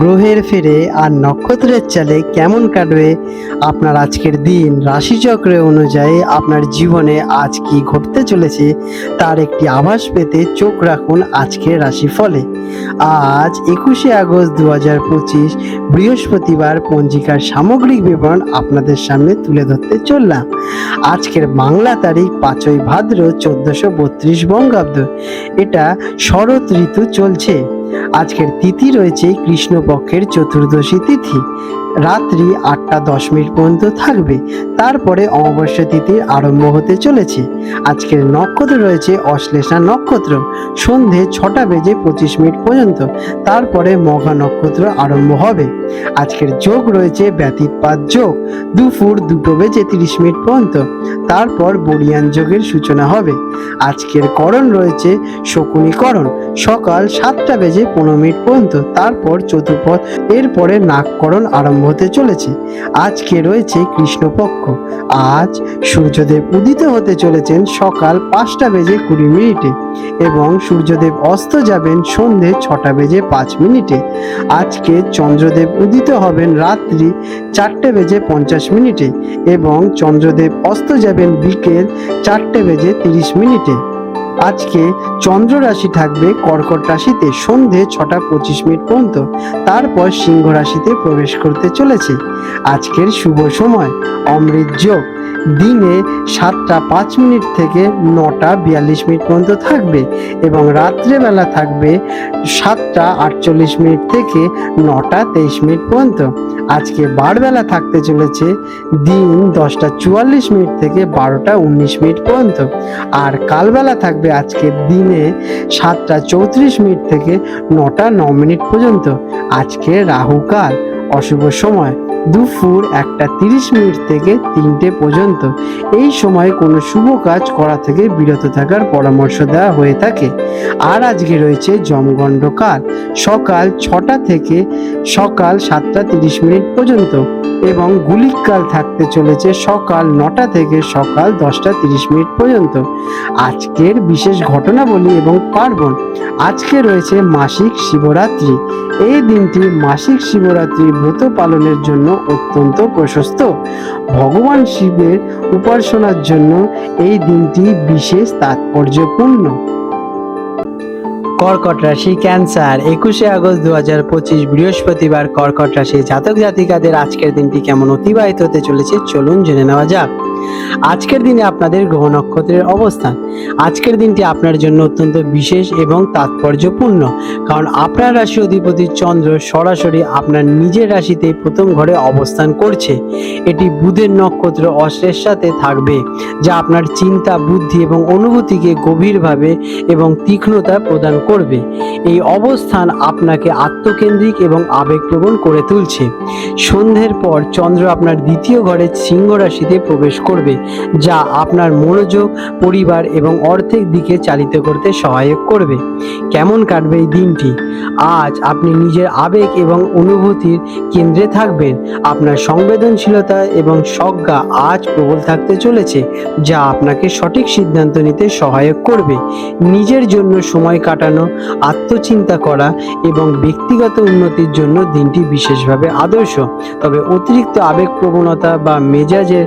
গ্রহের ফেরে আর নক্ষত্রের চালে কেমন কাটবে? আপনার আজকের দিন রাশিচক্রে অনুযায়ী আপনার জীবনে আজ কি ঘটতে চলেছে? তার একটি আভাস পেতে চোখ রাখুন আজকের রাশিফলে। আজ একুশে আগস্ট দু হাজার পঁচিশ, বৃহস্পতিবার পঞ্জিকার সামগ্রিক বিবরণ আপনাদের সামনে তুলে ধরতে চললাম। আজকের বাংলা তারিখ পাঁচই ভাদ্র চোদ্দশো বত্রিশ বঙ্গাব্দ। এটা শরৎ ঋতু চলছে। আজকের তিথি রয়েছে কৃষ্ণপক্ষের চতুর্দশী তিথি। রাত্রি আটটা দশ মিনিট পর্যন্ত থাকবে। তারপরে অমাবস্যা তিথির আরম্ভ হতে চলেছে। আজকের নক্ষত্র রয়েছে অশ্লেষা নক্ষত্র। সন্ধে ছটা বেজে পঁচিশ মিনিট পর্যন্ত। তারপরে মঘা নক্ষত্র আরম্ভ হবে। আজকের যোগ রয়েছে ব্যতীতপাত যোগ। দুপুর দুটো বেজে তিরিশ মিনিট পর্যন্ত। তারপর বরিয়ান যোগের সূচনা হবে। আজকের করণ রয়েছে শকুনীকরণ। সকাল সাতটা বেজে পনেরো মিনিট পর্যন্ত। তারপর চতুর্পথ এরপরে নাগকরণ আরম্ভ হতে চলেছে। আজকে রয়েছে কৃষ্ণপক্ষ। আজ সূর্যদেব উদিত হতে চলেছেন সকাল পাঁচটা বেজে কুড়ি মিনিটে এবং সূর্যদেব অস্ত যাবেন সন্ধে ছটা বেজে পাঁচ মিনিটে। আজকে চন্দ্রদেব উদিত হবেন রাত্রি চারটে বেজে পঞ্চাশ মিনিটে এবং চন্দ্রদেব অস্ত যাবেন বিকেল চারটে বেজে তিরিশ মিনিটে। আজকে চন্দ্র রাশি থাকবে, কর্কট রাশিতে সন্ধে ছটা পঁচিশ মিনিট পর্যন্ত। তারপর সিংহ রাশিতে প্রবেশ করতে চলেছে। আজকের শুভ সময়, অমৃত যোগ। দিনে সাতটা পাঁচ মিনিট থেকে নটা বিয়াল্লিশ মিনিট পর্যন্ত থাকবে এবং রাত্রেবেলা থাকবে সাতটা আটচল্লিশ মিনিট থেকে নটা তেইশ মিনিট পর্যন্ত। আজকে বারবেলা থাকতে চলেছে দিন দশটা চুয়াল্লিশ মিনিট থেকে বারোটা উনিশ মিনিট পর্যন্ত। আর কালবেলা থাকবে আজকে দিনে সাতটা চৌত্রিশ মিনিট থেকে নটা ন মিনিট পর্যন্ত। আজকে রাহুকাল অশুভ সময়। দুপুর একটা তিরিশ মিনিট থেকে তিনটে পর্যন্ত। এই সময় কোনো শুভ কাজ করা থেকে বিরত থাকার পরামর্শ দেওয়া হয়ে থাকে। আর আজকে রয়েছে জমগণ্ড কাল সকাল ছটা থেকে সকাল সাতটা তিরিশ মিনিট পর্যন্ত এবং গুলিকাল থাকতে চলেছে সকাল নটা থেকে সকাল দশটা তিরিশ মিনিট পর্যন্ত। আজকের বিশেষ ঘটনাবলী এবং পার্বণ। আজকে রয়েছে মাসিক শিবরাত্রি। এই দিনটি মাসিক শিবরাত্রি ব্রত পালনের জন্য অত্যন্ত প্রশস্ত। ভগবান শিবের উপাসনার জন্য এই দিনটি বিশেষ তাৎপর্যপূর্ণ। কর্কট রাশি ক্যান্সার, একুশে আগস্ট দু হাজার পঁচিশ বৃহস্পতিবার কর্কট রাশি জাতক জাতিকাদের আজকের দিনটি কেমন অতিবাহিত হতে চলেছে চলুন জেনে নেওয়া যাক। আজকের দিনে আপনাদের গ্রহ নক্ষত্রের অবস্থান। আজকের দিনটি আপনার জন্য অত্যন্ত বিশেষ এবং তাৎপর্যপূর্ণ। কারণ আপনার রাশি অধিপতি চন্দ্র সরাসরি আপনার নিজের রাশিতে প্রথম ঘরে অবস্থান করছে। এটি বুধের নক্ষত্র অশ্রের সাথে থাকবে, যা আপনার চিন্তা, বুদ্ধি এবং অনুভূতিকে গভীরভাবে এবং তীক্ষ্ণতা প্রদান করবে। এই অবস্থান আপনাকে আত্মকেন্দ্রিক এবং আবেগপ্রবণ করে তুলছে। সন্ধ্যের পর চন্দ্র আপনার দ্বিতীয় ঘরে সিংহ রাশিতে প্রবেশ করবে, যা আপনার মনোযোগ, পরিবার এবং অর্থের দিকে চালিত করতে সহায়ক করবে। কেমন কাটবে এই দিনটি? আজ আপনি নিজের আবেগ এবং অনুভূতির কেন্দ্রে থাকবেন। আপনার সংবেদনশীলতা এবং সজ্ঞা আজ প্রবল থাকতে চলেছে, যা আপনাকে সঠিক সিদ্ধান্ত নিতে সহায়ক করবে। নিজের জন্য সময় কাটানো, আত্মচিন্তা করা এবং ব্যক্তিগত উন্নতির জন্য দিনটি বিশেষভাবে আদর্শ। তবে অতিরিক্ত আবেগ প্রবণতা বা মেজাজের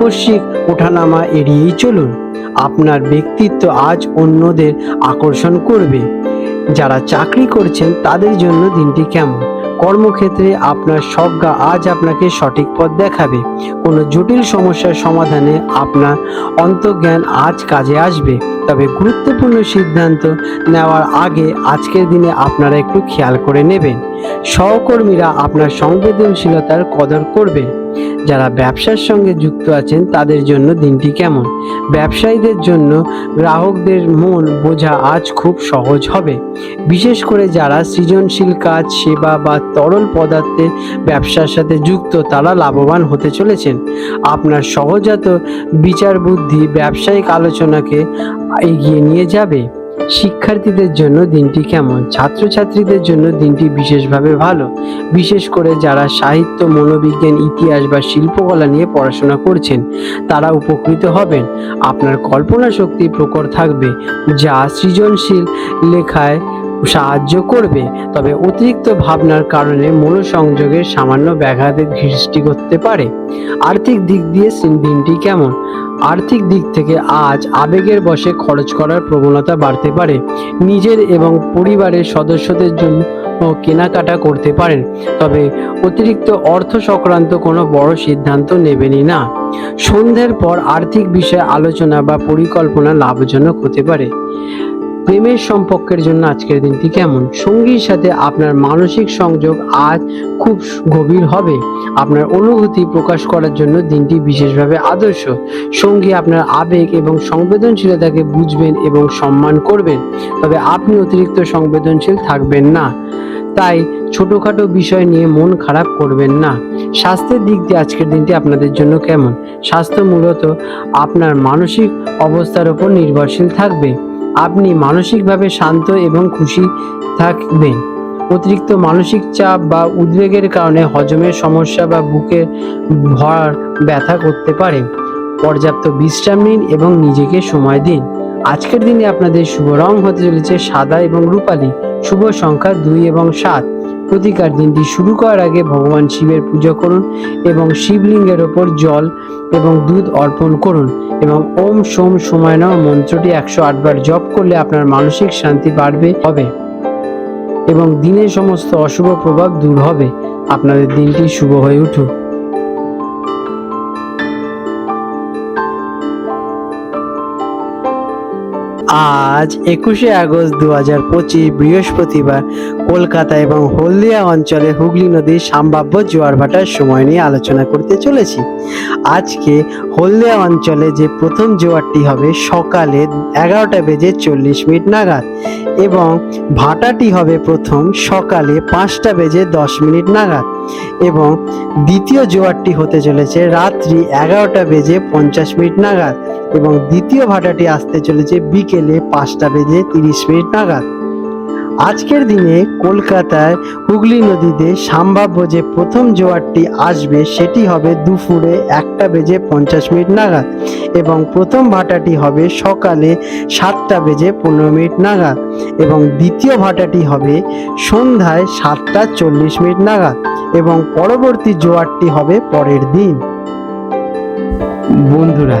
আকস্মিক ওঠানামা এড়িয়েই চলুন। আপনার ব্যক্তিত্ব আজ অন্যদের আকর্ষণ করবে। যারা চাকরি করছেন, তাদের জন্য দিনটি কেমন? কর্মক্ষেত্রে আপনার সজ্ঞা আজ আপনাকে সঠিক পথ দেখাবে। কোনো জটিল সমস্যার সমাধানে আপনার অন্তর্জ্ঞান আজ কাজে আসবে। তবে গুরুত্বপূর্ণ সিদ্ধান্ত নেওয়ার আগে আজকের দিনে আপনারা একটু খেয়াল করে নেবেন। সহকর্মীরা আপনার সংবেদনশীলতার কদর করবে। যারা ব্যবসার সঙ্গে যুক্ত আছেন, তাদের জন্য দিনটি কেমন? ব্যবসায়ীদের জন্য গ্রাহকদের মন বোঝা আজ খুব সহজ হবে। বিশেষ করে যারা সৃজনশীল কাজ, সেবা বা তরল পদার্থের ব্যবসার সাথে যুক্ত, তারা লাভবান হতে চলেছেন। আপনার সহজাত বিচার বুদ্ধি ব্যবসায়িক আলোচনাকে এগিয়ে নিয়ে যাবে। শিক্ষার্থীদের জন্য দিনটি কেমন? ছাত্রছাত্রীদের জন্য দিনটি বিশেষভাবে ভালো। বিশেষ করে যারা সাহিত্য, মনোবিজ্ঞান, ইতিহাস বা শিল্পকলা নিয়ে পড়াশোনা করছেন, তারা উপকৃত হবেন। আপনার কল্পনা শক্তি প্রখর থাকবে, যা সৃজনশীল লেখায় সাহায্য করবে। তবে অতিরিক্ত ভাবনার কারণে মনোসংযোগের সামান্য ব্যাঘাতের সৃষ্টি করতে পারে। আর্থিক দিক দিয়ে দিনটি কেমন? আর্থিক দিক থেকে আজ আবেগের বসে খরচ করার প্রবণতা বাড়তে পারে। নিজের এবং পরিবারের সদস্যদের জন্য কেনাকাটা করতে পারেন। তবে অতিরিক্ত অর্থ সংক্রান্ত কোনো বড় সিদ্ধান্ত নেবেনই না। সন্ধ্যের পর আর্থিক বিষয়ে আলোচনা বা পরিকল্পনা লাভজনক হতে পারে। প্রেমের সম্পর্কের জন্য আজকের দিনটি কেমন? সঙ্গীর সাথে আপনার মানসিক সংযোগ আজ খুব গভীর হবে। আপনার অনুভূতি প্রকাশ করার জন্য দিনটি বিশেষভাবে আদর্শ। সঙ্গী আপনার আবেগ এবং সংবেদনশীলতাকে বুঝবেন এবং সম্মান করবেন। তবে আপনি অতিরিক্ত সংবেদনশীল থাকবেন না। তাই ছোটোখাটো বিষয় নিয়ে মন খারাপ করবেন না। স্বাস্থ্যের দিক দিয়ে আজকের দিনটি আপনাদের জন্য কেমন? স্বাস্থ্য মূলত আপনার মানসিক অবস্থার উপর নির্ভরশীল থাকবে। আপনি মানসিকভাবে শান্ত এবং খুশি থাকবেন। অতিরিক্ত মানসিক চাপ বা উদ্বেগের কারণে হজমের সমস্যা বা বুকে ভর ব্যথা করতে পারে। পর্যাপ্ত বিশ্রাম নিন এবং নিজেকে সময় দিন। আজকের দিনে আপনাদের শুভ রং হতে চলেছে সাদা এবং রূপালী। শুভ সংখ্যা দুই এবং সাত। প্রতিকার দিনটি শুরু করার আগে ভগবান শিবের পূজা করুন এবং শিবলিঙ্গের ওপর জল এবং দুধ অর্পণ করুন এবং ওম সোম সময় নাও মন্ত্রটি একশো আটবার জপ করলে আপনার মানসিক শান্তি বাড়বে, হবে। এবং দিনের সমস্ত অশুভ প্রভাব দূর হবে। আপনাদের দিনটি শুভ হয়ে উঠুক। আজ একুশে আগস্ট দু হাজার পঁচিশ বৃহস্পতিবার কলকাতা এবং হলদিয়া অঞ্চলে হুগলি নদীর সম্ভাব্য জোয়ার ভাটার সময় নিয়ে আলোচনা করতে চলেছি। আজকে হলদিয়া অঞ্চলে যে প্রথম জোয়ারটি হবে সকালে এগারোটা বেজে চল্লিশ মিনিট নাগাদ এবং ভাটাটি হবে প্রথম সকালে পাঁচটা বেজে দশ মিনিট নাগাদ এবং দ্বিতীয় জোয়ারটি হতে চলেছে রাত্রি এগারোটা বেজে পঞ্চাশ মিনিট নাগাদ। এবং দ্বিতীয় ভাটাটি আসতে চলেছে বিকেলে পাঁচটা বেজে তিরিশ মিনিট নাগাদ। আজকের দিনে কলকাতায় হুগলি নদীতে সম্ভাব্য যে প্রথম জোয়ারটি আসবে সেটি হবে দুপুরে একটা বেজে পঞ্চাশ মিনিট নাগাদ এবং প্রথম ভাটাটি হবে সকালে সাতটা বেজে পনেরো মিনিট নাগাদ এবং দ্বিতীয় ভাটাটি হবে সন্ধ্যায় সাতটা চল্লিশ মিনিট নাগাদ এবং পরবর্তী জোয়ারটি হবে পরের দিন। বন্ধুরা